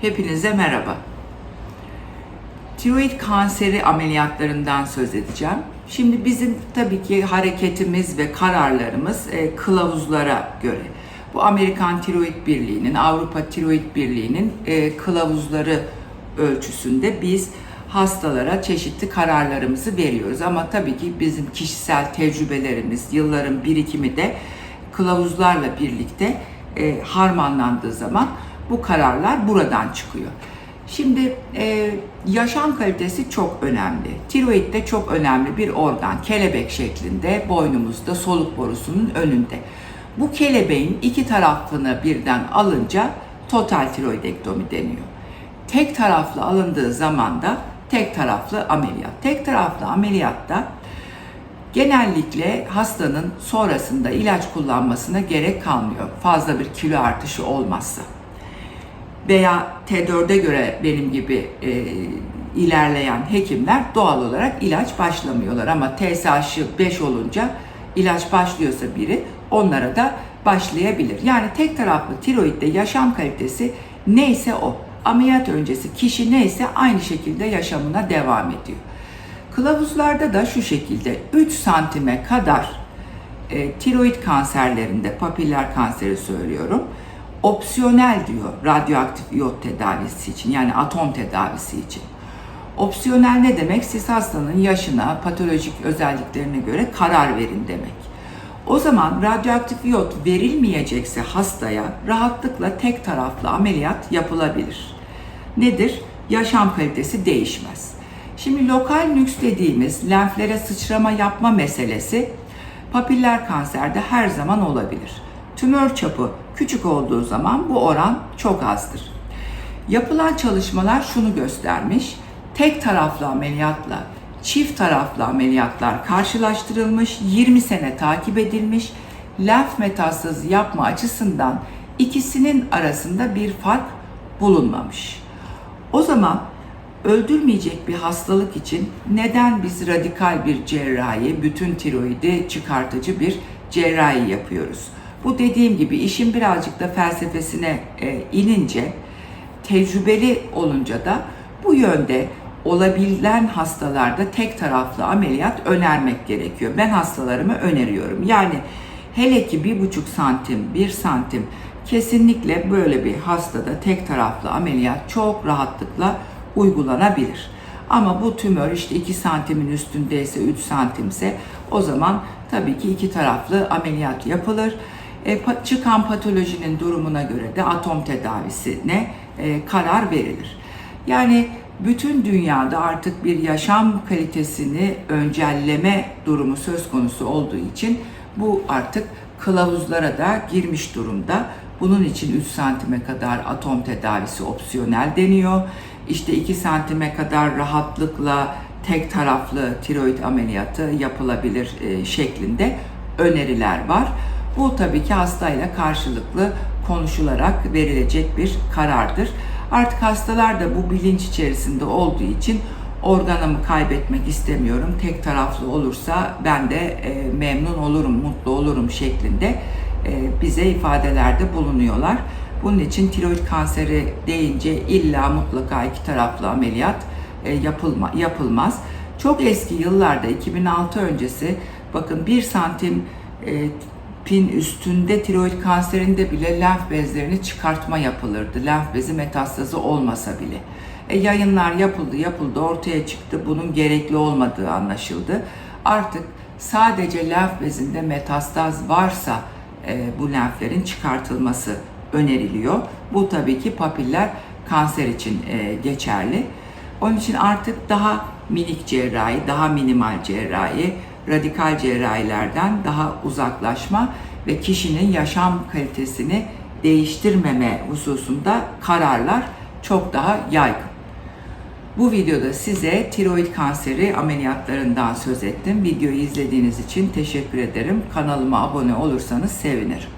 Hepinize merhaba. Tiroid kanseri ameliyatlarından söz edeceğim. Şimdi bizim tabii ki hareketimiz ve kararlarımız e, kılavuzlara göre. Bu Amerikan Tiroid Birliği'nin, Avrupa Tiroid Birliği'nin e, kılavuzları ölçüsünde biz hastalara çeşitli kararlarımızı veriyoruz. Ama tabii ki bizim kişisel tecrübelerimiz, yılların birikimi de kılavuzlarla birlikte e, harmanlandığı zaman bu kararlar buradan çıkıyor. Şimdi e, yaşam kalitesi çok önemli. Tiroid de çok önemli bir organ. Kelebek şeklinde boynumuzda soluk borusunun önünde. Bu kelebeğin iki tarafını birden alınca total tiroidektomi deniyor. Tek taraflı alındığı zaman da tek taraflı ameliyat. Tek taraflı ameliyatta genellikle hastanın sonrasında ilaç kullanmasına gerek kalmıyor. Fazla bir kilo artışı olmazsa veya T4'e göre benim gibi e, ilerleyen hekimler doğal olarak ilaç başlamıyorlar ama TSH'ı 5 olunca ilaç başlıyorsa biri onlara da başlayabilir. Yani tek taraflı tiroidde yaşam kalitesi neyse o. Ameliyat öncesi kişi neyse aynı şekilde yaşamına devam ediyor. Kılavuzlarda da şu şekilde 3 santime kadar e, tiroid kanserlerinde, papiller kanseri söylüyorum, opsiyonel diyor radyoaktif iyot tedavisi için yani atom tedavisi için. Opsiyonel ne demek? Siz hastanın yaşına, patolojik özelliklerine göre karar verin demek. O zaman radyoaktif iyot verilmeyecekse hastaya rahatlıkla tek taraflı ameliyat yapılabilir. Nedir? Yaşam kalitesi değişmez. Şimdi lokal nüks dediğimiz lenflere sıçrama yapma meselesi papiller kanserde her zaman olabilir. Tümör çapı küçük olduğu zaman bu oran çok azdır. Yapılan çalışmalar şunu göstermiş. Tek taraflı ameliyatla çift taraflı ameliyatlar karşılaştırılmış, 20 sene takip edilmiş. Lenf metastazı yapma açısından ikisinin arasında bir fark bulunmamış. O zaman öldürmeyecek bir hastalık için neden biz radikal bir cerrahi, bütün tiroidi çıkartıcı bir cerrahi yapıyoruz? Bu dediğim gibi işin birazcık da felsefesine e, inince, tecrübeli olunca da bu yönde olabilen hastalarda tek taraflı ameliyat önermek gerekiyor. Ben hastalarıma öneriyorum. Yani hele ki bir buçuk santim, bir santim kesinlikle böyle bir hastada tek taraflı ameliyat çok rahatlıkla uygulanabilir. Ama bu tümör işte 2 santimin üstündeyse 3 santimse o zaman tabii ki iki taraflı ameliyat yapılır. E, çıkan patolojinin durumuna göre de atom tedavisine e, karar verilir. Yani bütün dünyada artık bir yaşam kalitesini öncelleme durumu söz konusu olduğu için bu artık kılavuzlara da girmiş durumda. Bunun için 3 santime kadar atom tedavisi opsiyonel deniyor. İşte 2 santime kadar rahatlıkla tek taraflı tiroid ameliyatı yapılabilir e, şeklinde öneriler var. Bu tabii ki hastayla karşılıklı konuşularak verilecek bir karardır. Artık hastalar da bu bilinç içerisinde olduğu için organımı kaybetmek istemiyorum. Tek taraflı olursa ben de e, memnun olurum, mutlu olurum şeklinde e, bize ifadelerde bulunuyorlar. Bunun için tiroid kanseri deyince illa mutlaka iki taraflı ameliyat e, yapılma, yapılmaz. Çok eski yıllarda 2006 öncesi bakın 1 santim e, pin üstünde tiroid kanserinde bile lenf bezlerini çıkartma yapılırdı. Lenf bezi metastazı olmasa bile. E, yayınlar yapıldı yapıldı ortaya çıktı bunun gerekli olmadığı anlaşıldı. Artık sadece lenf bezinde metastaz varsa e, bu lenflerin çıkartılması öneriliyor. Bu tabii ki papiller kanser için e, geçerli. Onun için artık daha minik cerrahi, daha minimal cerrahi, radikal cerrahilerden daha uzaklaşma ve kişinin yaşam kalitesini değiştirmeme hususunda kararlar çok daha yaygın. Bu videoda size tiroid kanseri ameliyatlarından söz ettim. Videoyu izlediğiniz için teşekkür ederim. Kanalıma abone olursanız sevinirim.